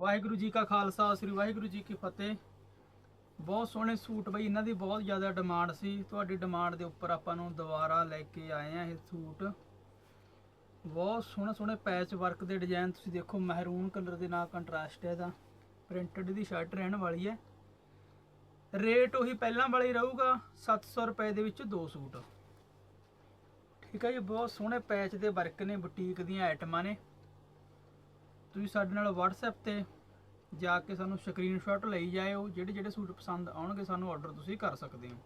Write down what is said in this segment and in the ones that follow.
ਵਾਹਿਗੁਰੂ ਜੀ ਕਾ ਖਾਲਸਾ, ਸ੍ਰੀ ਵਾਹਿਗੁਰੂ ਜੀ ਕੀ ਫਤਿਹ। ਬਹੁਤ ਸੋਹਣੇ ਸੂਟ ਬਈ, ਇਹਨਾਂ ਦੀ ਬਹੁਤ ਜ਼ਿਆਦਾ ਡਿਮਾਂਡ ਸੀ। ਤੁਹਾਡੀ ਡਿਮਾਂਡ ਦੇ ਉੱਪਰ ਆਪਾਂ ਨੂੰ ਦੁਬਾਰਾ ਲੈ ਕੇ ਆਏ ਆ ਇਹ ਸੂਟ। ਬਹੁਤ ਸੋਹਣੇ ਸੋਹਣੇ ਪੈਚ ਵਰਕ ਦੇ ਡਿਜ਼ਾਈਨ ਤੁਸੀਂ ਦੇਖੋ ਮਹਿਰੂਨ ਕਲਰ ਦੇ ਨਾਲ ਕੰਟਰਾਸਟ ਹੈ ਇਹਦਾ। ਪ੍ਰਿੰਟਡ ਦੀ ਸ਼ਰਟ ਰਹਿਣ ਵਾਲੀ ਹੈ। ਰੇਟ ਉਹੀ ਪਹਿਲਾਂ ਵਾਲਾ ਹੀ ਰਹੂਗਾ 700 ਰੁਪਏ ਦੇ ਵਿੱਚ ਦੋ ਸੂਟ। ਠੀਕ ਹੈ ਜੀ, ਬਹੁਤ ਸੋਹਣੇ ਪੈਚ ਦੇ ਵਰਕ ਨੇ ਬੁਟੀਕ ਦੀਆਂ ਆਈਟਮਾਂ ਨੇ। ਤੁਸੀਂ ਸਾਡੇ ਨਾਲ WhatsApp ਤੇ ਜਾ ਕੇ ਸਾਨੂੰ ਸਕਰੀਨਸ਼ਾਟ ਲਈ ਜਾਇਓ, ਜਿਹੜੇ ਜਿਹੜੇ ਸੂਟ ਪਸੰਦ ਆਉਣਗੇ, ਸਾਨੂੰ ਆਰਡਰ ਤੁਸੀਂ ਕਰ ਸਕਦੇ ਹੋ।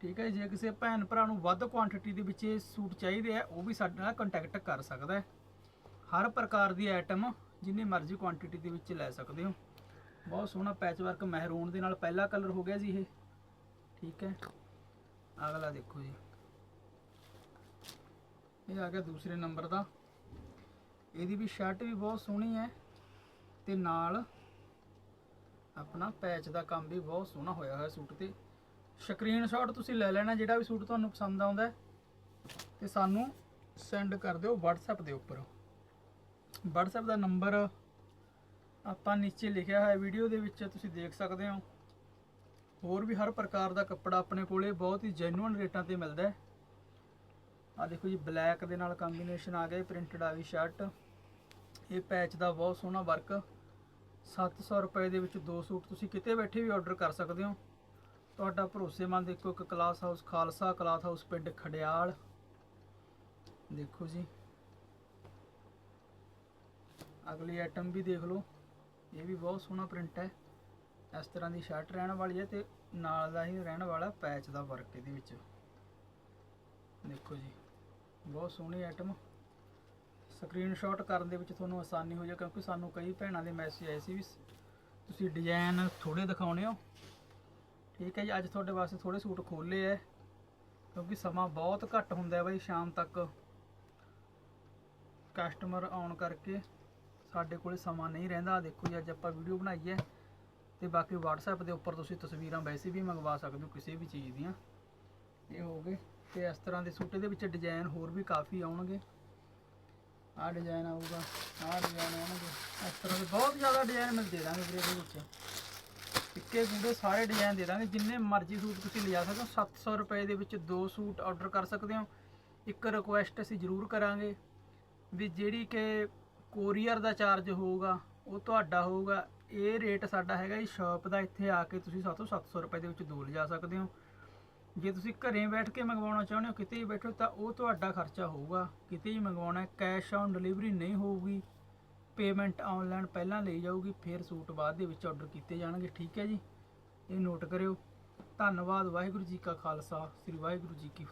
ਠੀਕ ਹੈ ਜੇ ਕਿਸੇ ਭੈਣ ਭਰਾ ਨੂੰ ਵੱਧ ਕੁਆਂਟੀਟੀ ਦੇ ਵਿੱਚ ਇਹ ਸੂਟ ਚਾਹੀਦੇ ਆ, ਉਹ ਵੀ ਸਾਡੇ ਨਾਲ ਕੰਟੈਕਟ ਕਰ ਸਕਦਾ ਹੈ। ਹਰ ਪ੍ਰਕਾਰ ਦੀ ਆਈਟਮ ਜਿੰਨੀ ਮਰਜ਼ੀ ਕੁਆਂਟੀਟੀ ਦੇ ਵਿੱਚ ਲੈ ਸਕਦੇ ਹੋ। ਬਹੁਤ ਸੋਹਣਾ ਪੈਚ ਵਰਕ ਮਹਿਰੂਨ ਦੇ ਨਾਲ ਪਹਿਲਾ ਕਲਰ ਹੋ ਗਿਆ ਜੀ ਇਹ। ਠੀਕ ਹੈ, ਅਗਲਾ ਦੇਖੋ ਜੀ। ਇਹ ਆ ਗਿਆ ਦੂਸਰੇ ਨੰਬਰ ਦਾ। ਇਹਦੀ ਵੀ ਸ਼ਰਟ ਵੀ ਬਹੁਤ ਸੋਹਣੀ ਹੈ ਤੇ ਨਾਲ ਆਪਣਾ ਪੈਚ ਦਾ ਕੰਮ ਵੀ ਬਹੁਤ ਸੋਹਣਾ ਹੋਇਆ ਹੋਇਆ ਸੂਟ ਤੇ। ਸਕਰੀਨਸ਼ਾਟ ਤੁਸੀਂ ਲੈ ਲੈਣਾ, ਜਿਹੜਾ ਵੀ ਸੂਟ ਤੁਹਾਨੂੰ ਪਸੰਦ ਆਉਂਦਾ ਹੈ। ਤੇ ਸਾਨੂੰ ਸੈਂਡ ਕਰ ਦਿਓ WhatsApp ਦੇ ਉੱਪਰ। WhatsApp ਦਾ ਨੰਬਰ ਆਪਾਂ ਨੀਚੇ ਲਿਖਿਆ ਹੈ ਵੀਡੀਓ ਦੇ ਵਿੱਚ ਤੁਸੀਂ ਦੇਖ ਸਕਦੇ ਹੋ। ਹੋਰ ਵੀ ਹਰ ਪ੍ਰਕਾਰ ਦਾ ਕੱਪੜਾ ਆਪਣੇ ਕੋਲੇ, ਬਹੁਤ ਹੀ ਜੈਨੂਇਨ ਰੇਟਾਂ ਤੇ ਮਿਲਦਾ ਹੈ। ਆ ਦੇਖੋ ਜੀ ਬਲੈਕ ਦੇ ਨਾਲ ਕੰਬੀਨੇਸ਼ਨ ਆ ਗਿਆ ਪ੍ਰਿੰਟਡ ਆ ਗਈ ਸ਼ਰਟ ਇਹ ਪੈਚ ਦਾ ਬਹੁਤ ਸੋਹਣਾ ਵਰਕ 700 ਰੁਪਏ ਦੇ ਵਿੱਚ ਦੋ ਸੂਟ ਤੁਸੀਂ ਕਿਤੇ ਬੈਠੇ ਵੀ ਆਰਡਰ ਕਰ ਸਕਦੇ ਹੋ। ਤੁਹਾਡਾ ਭਰੋਸੇਮੰਦ ਇੱਕੋ ਇੱਕ class house Khalsa class house ਪਿੰਡ ਖੜਿਆਲ ਦੇਖੋ ਜੀ। ਅਗਲੀ ਆਈਟਮ ਵੀ ਦੇਖ ਲਓ। ਇਹ ਵੀ ਬਹੁਤ ਸੋਹਣਾ ਪ੍ਰਿੰਟ ਹੈ। ਇਸ ਤਰ੍ਹਾਂ ਦੀ ਸ਼ਰਟ ਰਹਿਣ ਵਾਲੀ ਹੈ ਤੇ ਨਾਲ ਦਾ ਹੀ ਰਹਿਣ ਵਾਲਾ ਪੈਚ ਦਾ ਵਰਕ ਇਹਦੇ ਵਿੱਚ। ਦੇਖੋ ਜੀ। ਬਹੁਤ ਸੋਹਣੀ ਆਈਟਮ ਸਕਰੀਨਸ਼ਾਟ ਕਰਨ ਦੇ ਵਿੱਚ ਤੁਹਾਨੂੰ ਆਸਾਨੀ ਹੋ ਜਾ ਕਿਉਂਕਿ ਸਾਨੂੰ ਕਈ ਭੈਣਾਂ ਦੇ ਮੈਸੇਜ ਆਏ ਸੀ ਵੀ ਤੁਸੀਂ ਡਿਜ਼ਾਈਨ ਥੋੜੇ ਦਿਖਾਉਣੇ ਹੋ। ਠੀਕ ਹੈ ਜੀ, ਅੱਜ ਤੁਹਾਡੇ ਵਾਸਤੇ ਥੋੜੇ ਸੂਟ ਖੋਲੇ ਐ ਕਿਉਂਕਿ ਸਮਾਂ ਬਹੁਤ ਘੱਟ ਹੁੰਦਾ ਹੈ ਬਾਈ ਸ਼ਾਮ ਤੱਕ। ਕਸਟਮਰ ਆਉਣ ਕਰਕੇ ਸਾਡੇ ਕੋਲੇ ਸਮਾਂ ਨਹੀਂ ਰਹਿੰਦਾ। ਦੇਖੋ ਜੀ, ਅੱਜ ਆਪਾਂ ਵੀਡੀਓ ਬਣਾਈ ਹੈ ਤੇ ਬਾਕੀ WhatsApp ਦੇ ਉੱਪਰ ਤੁਸੀਂ ਤਸਵੀਰਾਂ ਵੈਸੇ ਵੀ ਮੰਗਵਾ ਸਕਦੇ ਹੋ ਕਿਸੇ ਵੀ ਚੀਜ਼ ਦੀਆਂ। ਇਹ ਹੋ ਗਏ। ਤੇ ਇਸ ਤਰ੍ਹਾਂ ਦੇ ਸੂਟ ਦੇ ਵਿੱਚ ਡਿਜ਼ਾਈਨ ਹੋਰ ਵੀ ਕਾਫੀ ਆਉਣਗੇ। ਆਹ ਡਿਜ਼ਾਈਨ ਆਊਗਾ, ਆਹ ਡਿਜ਼ਾਈਨ ਆਉਣਗੇ ਇਸ ਤਰ੍ਹਾਂ ਦੇ ਬਹੁਤ ਜ਼ਿਆਦਾ ਡਿਜ਼ਾਈਨ ਮਿਲ ਦੇ ਦਾਂਗੇ ਵੀਰੇ ਇਹਦੇ ਵਿੱਚ। ਇੱਕੇ ਗੂੜੇ ਸਾਰੇ ਡਿਜ਼ਾਈਨ ਦੇ ਦਾਂਗੇ, ਜਿੰਨੇ ਮਰਜ਼ੀ ਸੂਟ ਤੁਸੀਂ ਲਿਜਾ ਸਕਦੇ ਹੋ 700 ਰੁਪਏ ਦੇ ਵਿੱਚ ਦੋ ਸੂਟ ਆਰਡਰ ਕਰ ਸਕਦੇ ਹੋ। ਇੱਕ ਰਿਕੁਐਸਟ ਅਸੀਂ ਜ਼ਰੂਰ ਕਰਾਂਗੇ ਵੀ ਜਿਹੜੀ ਕਿ ਕੋਰੀਅਰ ਦਾ ਚਾਰਜ ਹੋਊਗਾ, ਉਹ ਤੁਹਾਡਾ ਹੋਊਗਾ। ਇਹ ਰੇਟ ਸਾਡਾ ਹੈਗਾ ਜੀ ਸ਼ਾਪ ਦਾ ਇੱਥੇ ਆ ਕੇ ਤੁਸੀਂ ਸਾਤੋਂ 700 ਰੁਪਏ ਦੇ ਵਿੱਚ ਦੋ ਲਿਜਾ ਸਕਦੇ ਹੋ। ਜੇ ਤੁਸੀਂ ਘਰੇ ਬੈਠ ਕੇ ਮੰਗਵਾਉਣਾ ਚਾਹੁੰਦੇ ਹੋ, ਕਿਤੇ ਵੀ ਬੈਠੋ, ਤਾਂ ਉਹ ਤੁਹਾਡਾ ਖਰਚਾ ਹੋਊਗਾ। ਕਿਤੇ ਵੀ ਮੰਗਵਾਉਣਾ ਕੈਸ਼ ਔਨ ਡਿਲੀਵਰੀ ਨਹੀਂ ਹੋਊਗੀ। ਪੇਮੈਂਟ ਆਨਲਾਈਨ ਪਹਿਲਾਂ ਲਈ ਜਾਊਗੀ, ਫਿਰ ਸੂਟ ਬਾਅਦ ਦੇ ਵਿੱਚ ਆਰਡਰ ਕੀਤੇ ਜਾਣਗੇ, ਠੀਕ ਹੈ ਜੀ? ਇਹ ਨੋਟ ਕਰਿਓ। ਧੰਨਵਾਦ, ਵਾਹਿਗੁਰੂ ਜੀ ਕਾ ਖਾਲਸਾ, ਸ੍ਰੀ ਵਾਹਿਗੁਰੂ ਜੀ ਕੀ ਫਤਿਹ।